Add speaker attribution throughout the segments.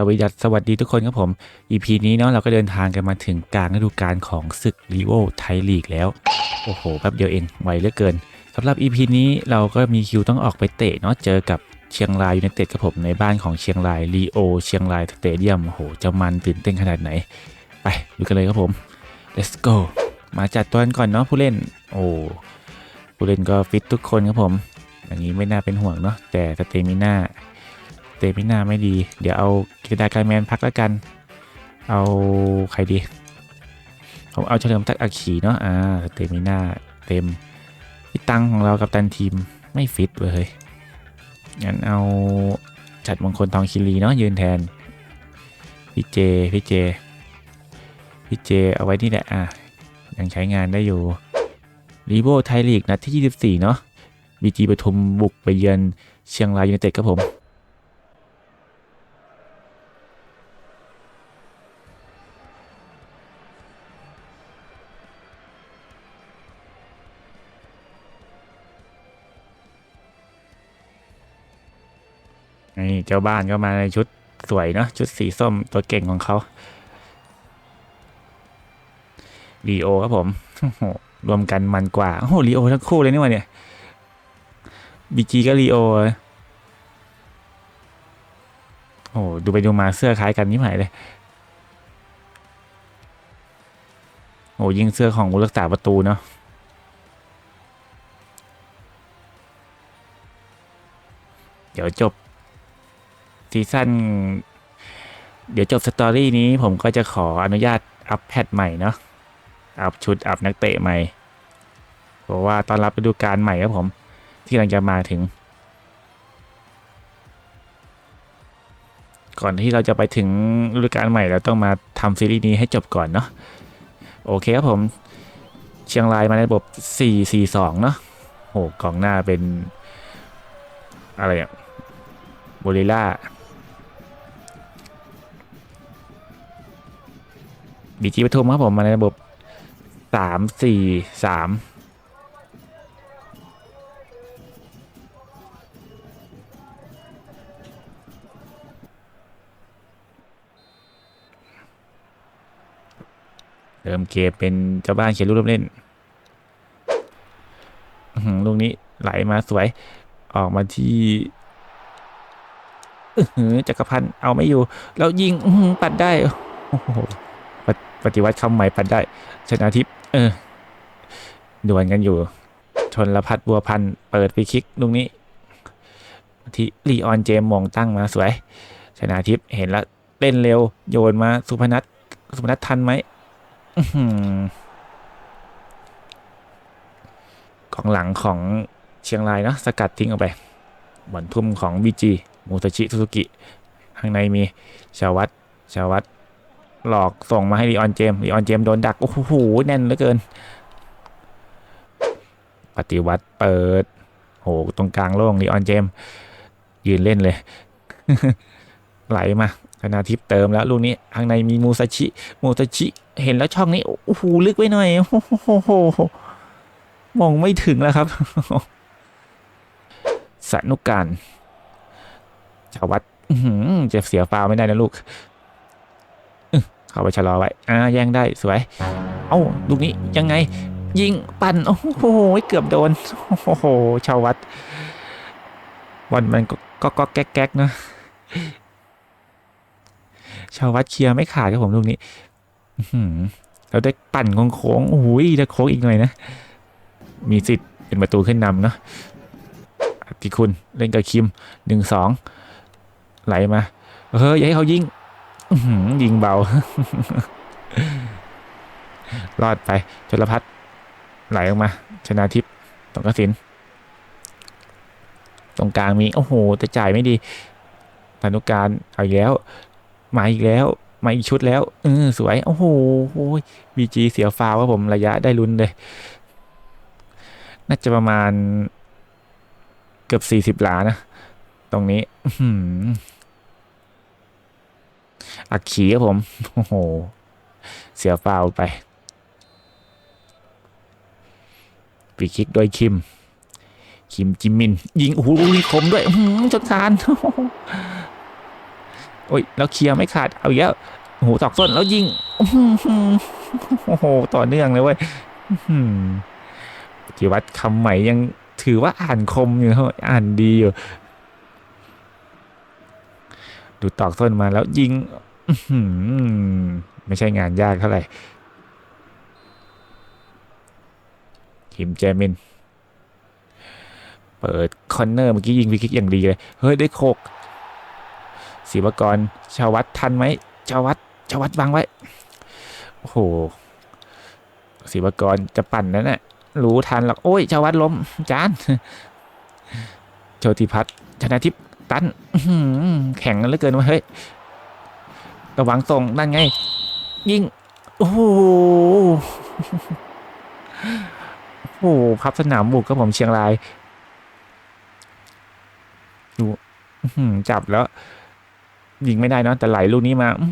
Speaker 1: สวัสดีสวัสดีทุกคนครับผม EP นี้เนาะเราก็เดินทางกันมาถึงกลางฤดูกาลของศึกลีโอไทยลีกแล้ว โอ้โหแป๊บเดียวเองไวเหลือเกินสำหรับ EP นี้เราก็มีคิวต้องออกไปเตะเนาะเจอกับเชียงรายยูไนเต็ดครับผมในบ้านของเชียงรายลีโอเชียงรายสเตเดียมโอ้โหจะมันตื่นเต้นขนาดไหน ไปดูกันเลยครับผม let's go มาจัดตัวกันก่อนเนาะผู้เล่น โอ้ผู้เล่นก็ฟิตทุกคนครับผม อย่างนี้ไม่น่าเป็นห่วงเนาะแต่สเตมิน่า เตมิน่าไม่ดี เดี๋ยวเอากิดาการแมนพักแล้วกัน เอาใครดี ผมเอาเฉลิมทักอาขีเนาะ อ่า เตมิน่าเต็มพี่ตังของเรากับตันทีมไม่ฟิตเว้ยงั้นเอาจัดมงคลทองคิรีเนาะยืนแทน พี่เจ พี่เจ พี่เจเอาไว้นี่แหละ อะ ยังใช้งานได้อยู่รีโบไทยลีกนัดที่ 24 เนาะบีจีปทุมบุกไปเยือนเชียงรายยูไนเต็ดครับผม เจ้าบ้านก็มาในชุดสวยเนาะชุดสีส้มตัวเก่งของเขาลีโอครับผมโอ้โหรวมกันมันกว่า โอ้โหลีโอทั้งคู่เลยนี่ว่าเนี่ยบีจีก็ลีโอโอ้โดูไปดูมาเสื้อคล้ายกันนี่หมายเลย โอ้ยิงเสื้อของผู้รักษาประตูเนาะเดี๋ยวจบ ซีซั่นเดี๋ยวจบสตอรี่นี้ผมก็จะขออนุญาตอัพแพทใหม่เนาะอัพชุดอัพนักเตะใหม่เพราะว่าตอนรับฤดูกาลใหม่ครับผม ที่กำลังจะมาถึง ก่อนที่เราจะไปถึงฤดูกาลใหม่เราต้องมาทำซีรีส์นี้ให้จบก่อนเนาะโอเคครับผมเชียงรายมาในระบบ 4-4-2 เนาะโอ้กองหน้าเป็น อะไรอะโบลิล่า บีจีปทุมครับผมมาในระบบสามสี่สามเริ่มเกมเป็นเจ้าบ้านเขียนรูปเล่นลูกนี้ไหลมาสวย ออกมาที่อื้อหือจักรพันธ์เอาไม่อยู่ แล้วยิงปัดได้ โอ้โห ปฏิวัติคำใหม่ปัดได้ ชนะทิพย์เออดวลกันอยู่ ชนละพัดบัวพันเปิดฟรีคิกลูกนี้ ที่ลีออนเจมมองตั้งมาสวย ชนะทิพย์เห็นแล้วเล่นเร็วโยนมาสุพนัทสุพนัททันไหมอื้อหือกองหลังของเชียงรายเนาะสกัดทิ้งออกไปบอลทุ่มของบีจีมูตาชิซูซูกิข้างในมีชาวัตชาวัต หลอกส่งมาให้ลีออนเจมลีออนเจมโดนดัก โอ้โห แน่นเหลือเกิน ปฏิวัติเปิด โห ตรงกลางโล่งลีออนเจม ยืนเล่นเลย ไหลมาธนาทิพย์เติมแล้วลูกนี้ข้างในมีมูซาชิ มูซาชิ เห็นแล้วช่องนี้ โอ้โห ลึกไว้หน่อย โอ้โห มองไม่ถึงแล้วครับ สนุกการชาววัดอื้อหือจะเสียฟาวไม่ได้นะลูก เข้าไปชะลอไว้อ่าแย่งได้สวย เอ้าลูกนี้ยังไง ยิงปั่นโอ้โหเกือบโดนโอ้โหชาววัดบอลมันก็ก็แก๊กแก๊กนะชาววัดเคลียร์ไม่ขาดครับผมลูกนี้อื้อหือเราได้ปั่นโค้งโอ้โหถ้โค้งอีกหน่อยนะ มีสิทธิ์เป็นประตูขึ้นนำเนาะอธิคุณเล่นกับคิมหนึ่งสองไหลมา เฮ้ยอย่าให้เขายิง ยิงเบา รอดไปจลพัฒไหลออกมา ชนะทิพย์ตรงกสิน ตรงกลางมี โอ้โห แต่จ่ายไม่ดีธนุการเอาอีกแล้ว มาอีกแล้ว มาอีกชุดแล้วเออสวย โอ้โหบีจีเสียฟาวครับผมระยะได้ลุ้นเลย น่าจะประมาณ เกือบสี่สิบล้านนะ ตรงนี้ อักขีครับผม โอ้โห เสียฟาวไปฟรีคิกโดยคิม คิมจิมมิน ยิง โอ้โหลูกนี้คมด้วยอื้อหือจนคาน โอ้ย แล้วเคลียร์ไม่ขาด เอาอีกแล้วโอ้โหตอกส้นแล้วยิง โอ้โห ต่อเนื่องเลยเว้ยปฏิวัติคำใหม่ยังถือว่าอ่านคมอยู่ครับอ่านดีอยู่ ดูตอกส้นมาแล้วยิง ไม่ใช่งานยากเท่าไหร่คิมเจมิน เปิดคอนเนอร์เมื่อกี้ยิงฟรีคิกอย่างดีเลย เฮ้ย ได้โคกศิวกรชาวัดทันไหมชาวัดชาวัดบังไว้ โอ้โหศิวกรจะปั่นนั่นแหละรู้ทันหรอกโอ้ยชาวัดล้มจานโชติพัฒน์ชนะทิพย์ตันแข่งกันเหลือเกินวะเฮ้ย ระวังส่งนั่นไง ยิง โอ้โหโอ้โหพับสนามบุกกับผมเชียงรายดูจับแล้ว ยิงไม่ได้เนะแต่ไหลลูกนี้มาอื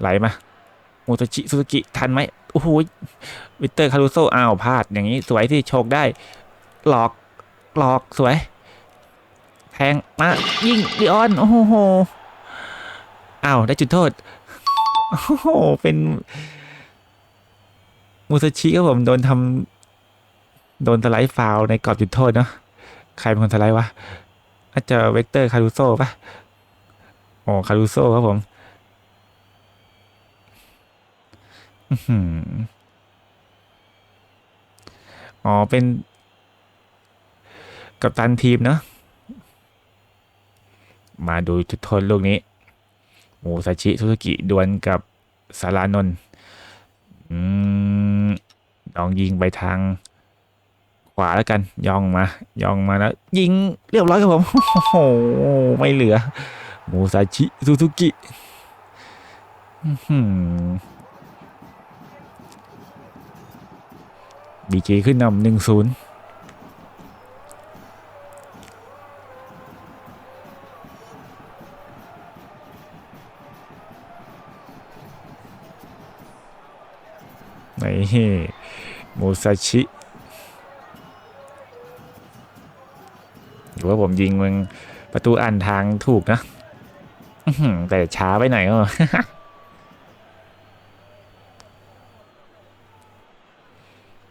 Speaker 1: ไหลมาโมโตชิซูซูกิทันไหมโอ้โหวิเตอร์คารุโซอ้าวพลาดอย่างนี้สวยที่โชคได้ หลอกหลอกสวย ทงมายิงดิออนโอ้โหอ้าวได้จุดโทษโอ้โหเป็นมูซาชิครับผมโดนทำโดนสไลด์ฟาวในกรอบจุดโทษเนาะใครเป็นคนสไลด์วะอาจจะเวกเตอร์คารูโซปะโอ้คารูโซครับผมอื้มอ๋อเป็นกัปตันทีมเนาะ มาดูจุดโทษลูกนี้โมซาชิซุสกิดวลกับสารานนท์อืมลองยิงไปทางขวาแล้วกัน ย่องมา ย่องมาแล้วยิงเรียบร้อยครับผมโอ้โหไม่เหลือมูซาชิซูซูกิบีจีขึ้นนำหนึ่งศูนย์ นี่มูซาชิหรือว่าผมยิงมึงประตูอ่านทางถูกนะแต่ช้าไปหน่อยก็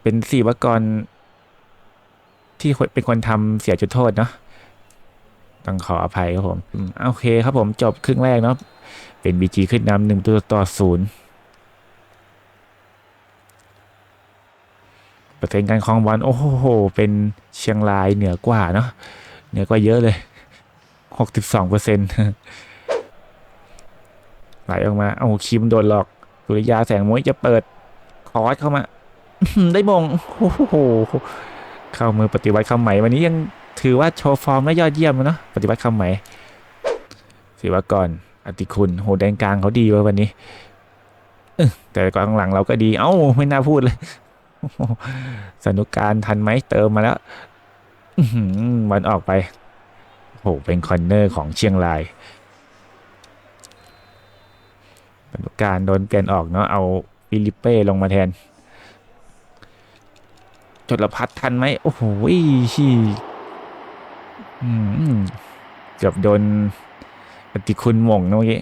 Speaker 1: เป็นสี่วกรที่เป็นคนทำเสียจุดโทษเนาะต้องขออภัยครับผม โอเคครับผมจบครึ่งแรกเนาะเป็นบีจีขึ้นนำหนึ่งตัวต่อศูนย์ เปอร์เซ็นต์การครองบอลโอ้โห เป็นเชียงรายเหนือกว่าเนาะเหนือกว่าเยอะเลยหกสิบสองเปอร์เซ็นต์ไหลออกมา เอาคิมโดนหลอกสุริยาแสงมุ้ยจะเปิดคอร์สเข้ามา ได้มงโอ้โหเข้ามือปฏิวัติคำใหม่ วันนี้ยังถือว่าโชว์ฟอร์มได้ยอดเยี่ยมเนาะปฏิวัติคำใหม่ศิวากรอติคุณโหแดนกลางเขาดีว้ยวันนี้แต่กองหลังเราก็ดี เอ้าไม่น่าพูดเลย สนุกการทันไหมเติมมาแล้วมันออกไปโหเป็นคอนเนอร์ของเชียงรายสนุกการโดนเปลี่ยนออกเนาะเอาฟิลิปเป้ลงมาแทนจดละพัดทันไหมโอ้โหชี่เกือบโดนปฏิคุณหม่งเนะเมื่อกี้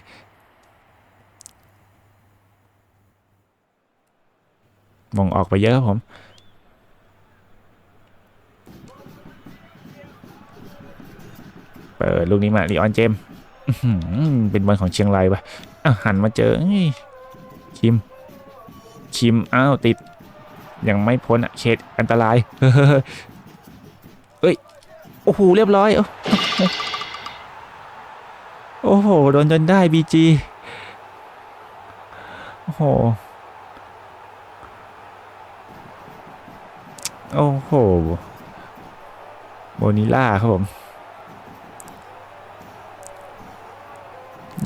Speaker 1: มงออกไปเยอะครับผม เปิดลูกนี้มาลีออนเจมเป็นบอลของเชียงรายปะอะหันมาเจอคิม คิม อ้าว ติด ยังไม่พ้นอะเขตอันตราย เฮ้ย โอ้โห เรียบร้อย โอ้โห โดนจนได้บีจีโอ้โห โอ้โหโบนิล่าครับผม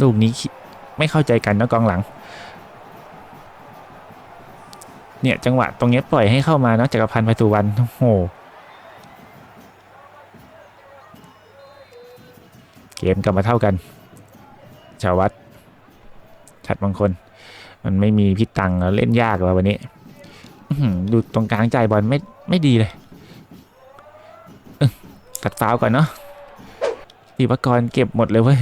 Speaker 1: ลูกนี้ไม่เข้าใจกันนะกองหลัง เนี่ย จังหวะตรงนี้ปล่อยให้เข้ามาเนาะจักรพันธ์ไปสุวรรณโอ้โห เกมกลับมาเท่ากัน ชาววัดชัดบางคน มันไม่มีพิษตังเล่นยากว่ะวันนี้ดูตรงกลางใจบอลไม่ ไม่ดีเลยตัดฟาวก่อนเนาะปีวกรเก็บหมดเลยเว้ย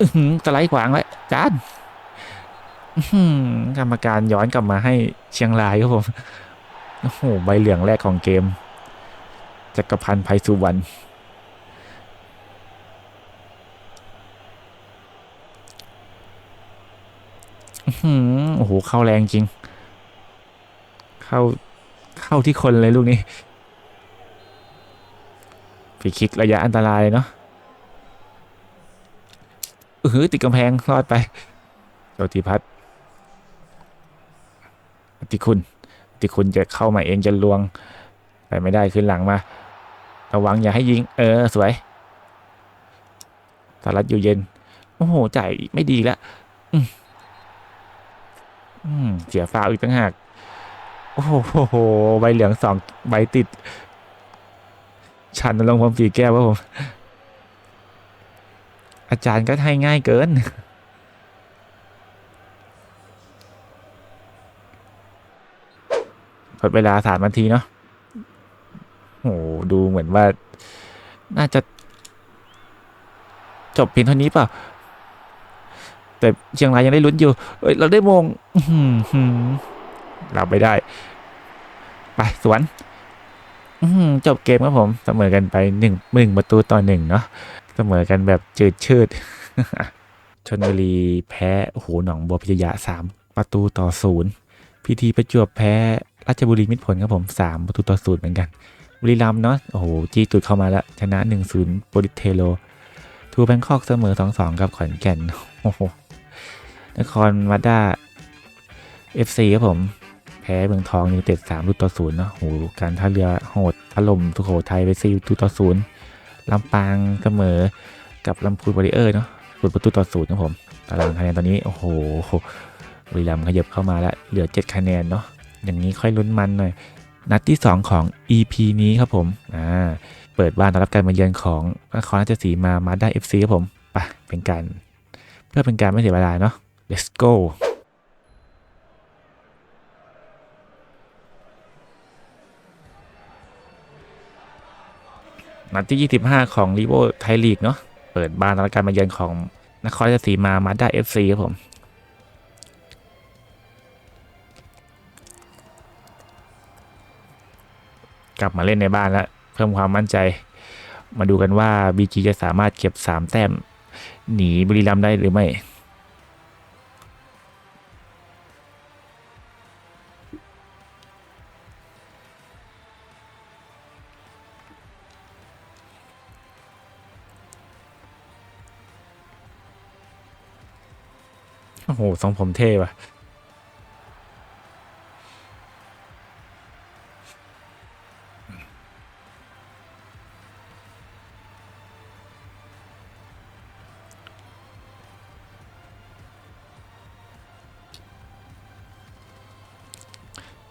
Speaker 1: อื้อหือสไลด์ขวางไว้จานกรรมการย้อนกลับมาให้เชียงรายครับผม โอ้โห ใบเหลืองแรกของเกม จักรพันธ์ไพสุวรรณ โอ้โห เข้าแรงจริง เข้า เข้าที่คนเลยลูกนี้ฟรีคิกระยะอันตรายเนาะเออติดกำแพงรอดไปโจติพัฒน์ติคุณติคุณจะเข้ามาเองจะลวงไปไม่ได้ขึ้นหลังมา ระวังอย่าให้ยิง เออ สวยสารัตอยู่เย็น โอ้โห จ่ายไม่ดีแล้วอืมเสียฟาวอีกตั้งหาก โอ้โห ใบเหลืองสองใบติด ชันลงค์พรมสีแก้วครับผม อาจารย์ก็ให้ง่ายเกิน หมดเวลาสามนาทีเนาะโหดูเหมือนว่า น่าจะ จบเพียงเท่านี้เปล่าแต่เชียงรายยังได้ลุ้นอยู่ เอ้ย เราได้มงอื้อหือ เราไปได้ ไปสวนจบเกมครับผม เสมอกันไปหนึ่งหนึ่งประตูต่อหนึ่งเนาะเสมอกันแบบจืดชืดชนบุรีแพ้โอ้โหหนองบัวพิทยาสามประตูต่อศูนย์พีทีประจวบแพ้ราชบุรีมิตรผลครับผมสามประตูต่อศูนย์เหมือนกัน บุรีรัมย์เนาะโอ้โหจี้ตุดเข้ามาแล้ว ชนะ1นศูนย์โปริเทโลทูแบงคอกเสมอ2-2กับขอนแก่นโอ้โหนครวัดด้า FC ครับผม พ้เมืองทองยูเต็ดสามลูกต่อศูนย์เนาะโหการท่าเรือโหดถล่มสุโขทัยไปสี่ลูกต่อศูนย์ลำปางเสมอ กับลำพูนบริเออร์เนาะศูนย์ประตูต่อศูนย์นะผมตารางคะแนนตอนนี้โอ้โหบุรีรัมย์ขยับเข้ามาแล้วเหลือ 7 คะแนนเนาะอย่างนี้ค่อยลุ้นมันหน่อย นัดที่ 2 ของ EP นี้ครับผมอ่าเปิดบ้านต้อนรับการมาเยือนของนครราชสีมามาได้ FC ครับผมไปเป็นการ เพื่อเป็นการไม่เสียเวลาเนาะ let's go นัดที่ 25 ของลีโวไทยลีกเนาะเปิดบ้านรับการมาเยือนของนครราชสีมามาด้าเอฟซีครับผมกลับมาเล่นในบ้านแล้วเพิ่มความมั่นใจ มาดูกันว่า BG จะสามารถเก็บ 3 แต้ม หนีบุรีรัมย์ได้หรือไม่ โอ้โหทรงผมเท่ว่ะ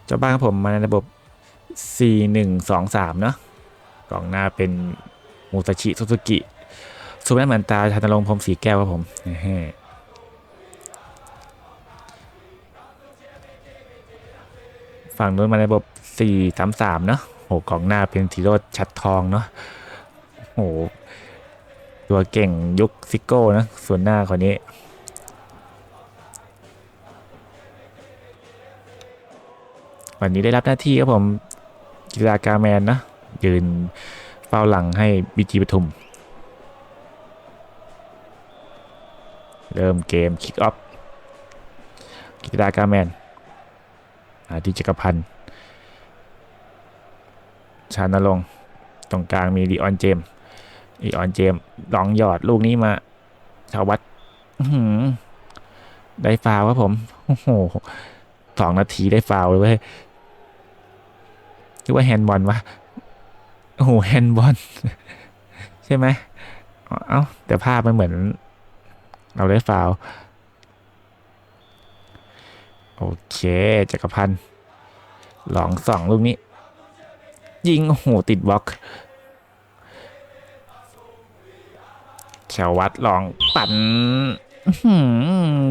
Speaker 1: เจ้าบ้านครับผมมาในระบบ 4 1 2 3 เนาะกล่องหน้าเป็นมูซาชิซุซุกิซูเปอร์แมนตาชันลงพรมสีแก้วครับผม ฝั่งนู้นมาในระบบ 4 3 3 เนาะโหกองหน้าเป็นทีโรดชัดทองเนาะโหตัวเก่งยุคซิโก้นะ ส่วนหน้าคนนี้ วันนี้ได้รับหน้าที่ครับผมกีฬากาแมนนะ ยืนเฝ้าหลังให้บีจีปทุม เริ่มเกม คิกออฟกีฬากาแมน อาทิจักรพันธ์ชานลงตรงกลางมีดีออนเจมดีออนเจมลองหยอดลูกนี้มาชาววัดได้ฟาวครับผม โอ้โหสองนาทีได้ฟาวเลยเว้ยคิดว่าแฮนด์บอลวะ โอ้โหแฮนด์บอลใช่ไหมอ๋อเอ้า แต่ภาพมันเหมือน เราได้ฟาว โอเคจักรพันธ์ลองสองลูกนี้ ยิงโหติดบล็อกชาววัดลองปั่น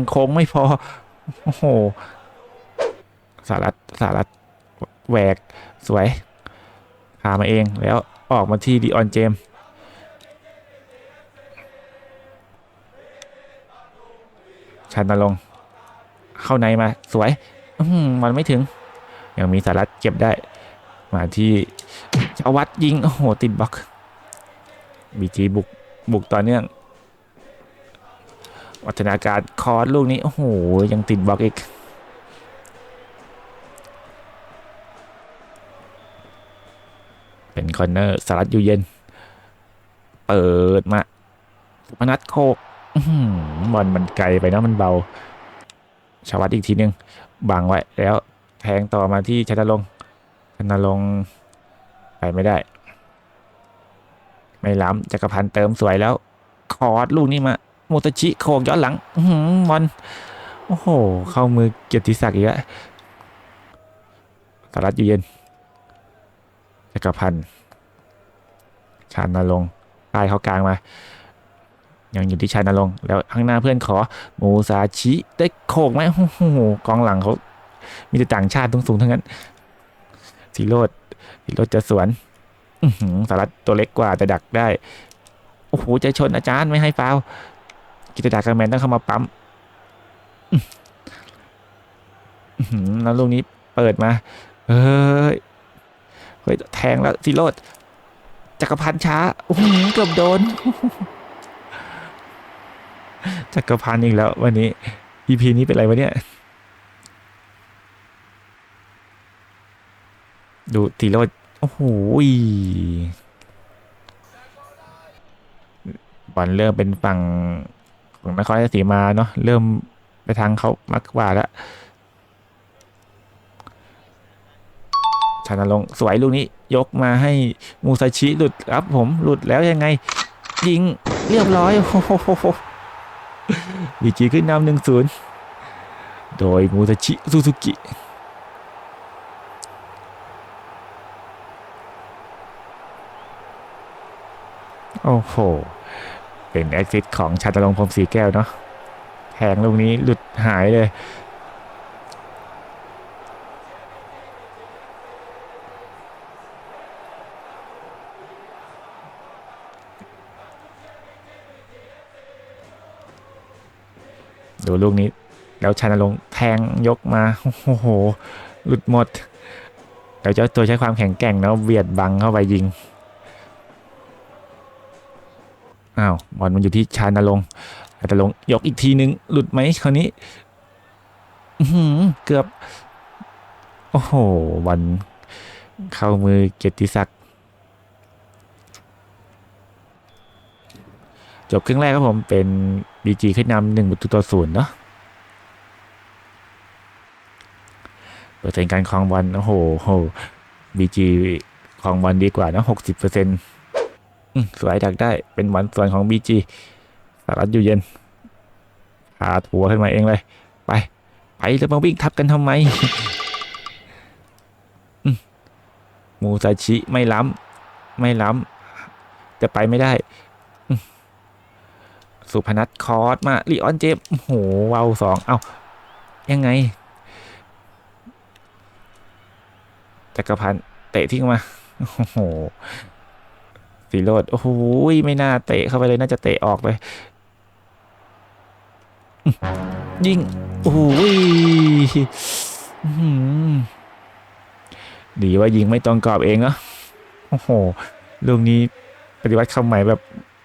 Speaker 1: โค้งไม่พอ โอ้โห สารัตสารัตแหวก สวยพามาเองแล้วออกมาที่ดีออนเจมชันนลง เข้าในมาสวยมันไม่ถึง ยังมีสารัตเก็บได้ มาที่ชาวัดยิง โอ้โห ติดบล็อกบีจีบุก บุกต่อเนื่อง วัฒนาการคอร์สลูกนี้ โอ้โห ยังติดบล็อกอีกเป็นคอนเนอร์สารัตอยู่เย็น เปิดมาสุพนัทโคกบอลมันไกลไปนะมันเบา ชาวัดอีกทีหนึ่งบังไว้แล้วแทงต่อมาที่ชนะลงชนะลงไปไม่ได้ ไม่ล้ำจักรพันธ์เติมสวยแล้ว คอร์ดลูกนี้มาโมตชิโคกย้อนหลังหือบอลโอ้โห เข้ามือเกียรติศักดิ์อีกแล้วสารัตอยู่เย็นจักรพันธ์ชาญนรงค์ป้ายเข้ากลางมา ยังอยู่ที่ชายนรงค์แล้วข้างหน้าเพื่อนขอมูซาชิได้โขกไหมโอ้โหกองหลังเขามีแต่ต่างชาติสูงๆทั้งนั้นสีโรดสีโรดจะสวนอื้อหือสารัตตัวเล็กกว่าแต่ดักได้โอ้โหใจชนอาจารย์ไม่ให้ฟาวกิตดากาแมนต้องเข้ามาปั๊มแล้วลูกนี้เปิดมาเฮ้ยเฮ้ยแทงแล้วสีโรดจักรพันธ์ช้าโอ้โหเกือบโดน จักรพันธ์อีกแล้ววันนี้ EP นี้เป็นอะไรวะเนี่ย ดูตีโรดโอ้โหบอลเริ่มเป็นฝั่งของนครราชสีมาเนาะเริ่มไปทางเขามากกว่าแล้วชานลงสวยลูกนี้ยกมาให้มูซาชิหลุดครับผมหลุดแล้วยังไง ยิงเรียบร้อยโอ้โห บีจีขึ้นนำหนึ่งศูนย์โดยมูซาชิซูซูกิโอ้โห เป็นแอคซิสของชาตลงพรมสีแก้วเนาะแทงลูกนี้หลุดหายเลย ดูลูกนี้ แล้วชานลงแทงยกมา โอ้โห หลุดหมดแล้วเจ้าตัวใช้ความแข็งแกร่งเนาะเบียดบังเข้าไปยิง อ้าวบอลมันอยู่ที่ชานลงค์ชานลงยกอีกทีนึง หลุดไหมคราวนี้เกือบ โอ้โหบอลเข้ามือเกียรติศักดิ บครึ่งแรกครับผมเป็น BG ขึ้นนำหนึ่งประตูต่อศูนย์เนาะเปอร์เซ็นต์การครองบอลโอ้โหโห BG ครองบอลดีกว่านะหกสิบเปอร์เซ็นต์สวยดักได้เป็นบอลส่วนของ BG สารัตอยู่เย็นพาถัวขึ้นมาเองเลย ไป ไปแล้วมาวิ่งทับกันทำไมมูซาชิไม่ล้ำไม่ล้ำแต่ไปไม่ได้ สุพนัทคอร์สมาลีออนเจมโอ้โหวาวสองเอายังไงจักรพันธ์เตะทิ้งมา โอ้โหสีโรดโอ้โหไม่น่าเตะเข้าไปเลยน่าจะเตะออกไป ยิง โอ้โหดีว่ายิงไม่ตรงกรอบเองเนาะโอ้โหลูกนี้ปฏิวัติคำใหม่แบบ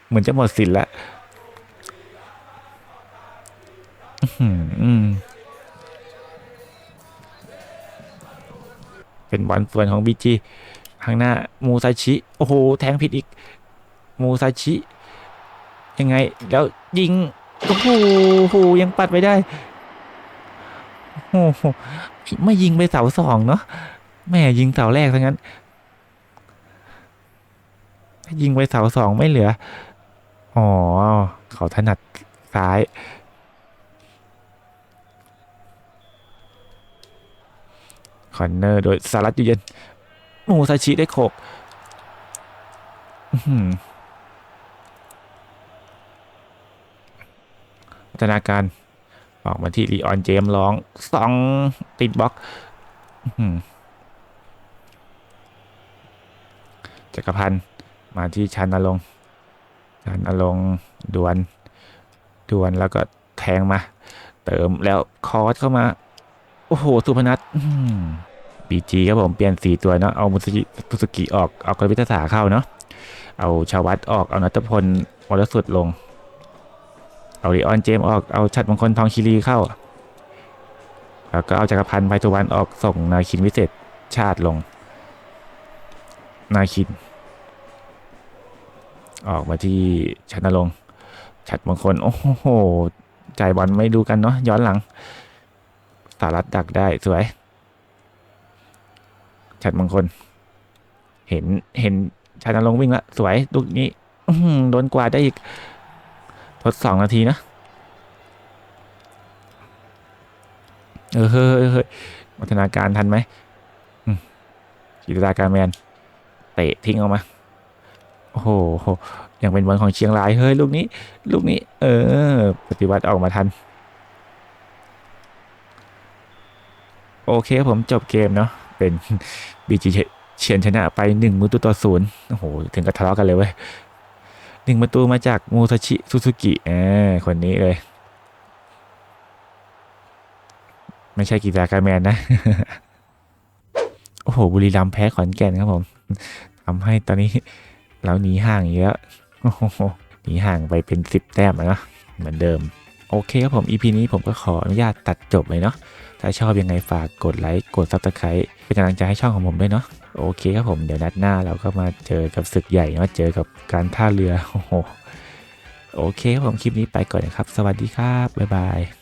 Speaker 1: เหมือนจะหมดสิทธิ์แล้ว เป็นบอลส่วนของบีจีข้างหน้ามูซาชิ โอ้โห แทงผิดอีก มูซาชิ ยังไง แล้วยิง โอ้โหโหยังปัดไปได้ โอ้โห ไม่ยิงไปเสาสองเนาะ แม่ยิงเสาแรกทั้งนั้น ยิงไปเสาสองไม่เหลือ อ๋อ เขาถนัดซ้าย คอนเนอร์โดยสารัตอยู่เย็นมูซาชิได้โขกพัฒนาการออกมาที่ลีออนเจมส์ร้องสองติดบล็อกจักรพันธ์มาที่ชันนรงชันนรงดวนดวนแล้วก็แทงมา เติมแล้วคอร์สเข้ามา โอ้โห สุพนัท บีจีครับผมเปลี่ยนสีตัวเนาะเอามุสุสกิออกเอากรวิทศาเข้าเนาะเอาชาวัตออกเอานัทพลวรสุดลง เอาลีออนเจมส์ออกเอาชัดมงคลทองคีรีเข้าแล้วก็เอาจักรพันธ์ไพทุวันออกส่งนาคินวิเศษชาติลง นาคิน ออกมาที่ชนรงชัดมงคลโอ้โหจ่ายบอลไม่ดูกันเนาะย้อนหลังสารัตดักได้สวย ชัดมงคล เห็นเห็นชานรงวิ่งละสวยลูกนี้โดนกวาดได้อีก ทดสองนาทีนะ เออเฮ้ยเฮ้ยวัฒนาการทันไหมอืมกิตาการแมน เตะทิ้งออกมา โอ้โหยังเป็นบอลของเชียงราย เฮ้ย ลูกนี้ ลูกนี้ เออ ปฏิวัติออกมาทัน โอเคผมจบเกมเนาะ เป็นบีจีเชียนชนะไปหนึ่งประตูต่อศูนย์โอ้โห ถึงกับทะเลาะกันเลยเว้ยหนึ่งประตูมาจากมูซาชิซูซูกิเออคนนี้เลย ไม่ใช่กีฬาการแมนนะ โอ้โห บุรีรัมย์แพ้ขอนแก่นครับผมทำให้ตอนนี้เราหนีห่างเยอะโอ้โหหนีห่างไปเป็นสิบแต้มแล้วนะเหมือนเดิม โอเคครับผม EP นี้ผมก็ขออนุญาตตัดจบเลยเนาะ ถ้าชอบยังไงฝากกดไลค์กด Subscribe เป็นกำลังใจให้ช่องของผมด้วยเนาะโอเคครับผมเดี๋ยวนัดหน้าเราก็มาเจอกับศึกใหญ่เนาะเจอกับการท่าเรือโอ้โหโอเคครับผมคลิปนี้ไปก่อนนะครับ สวัสดีครับบ๊ายบาย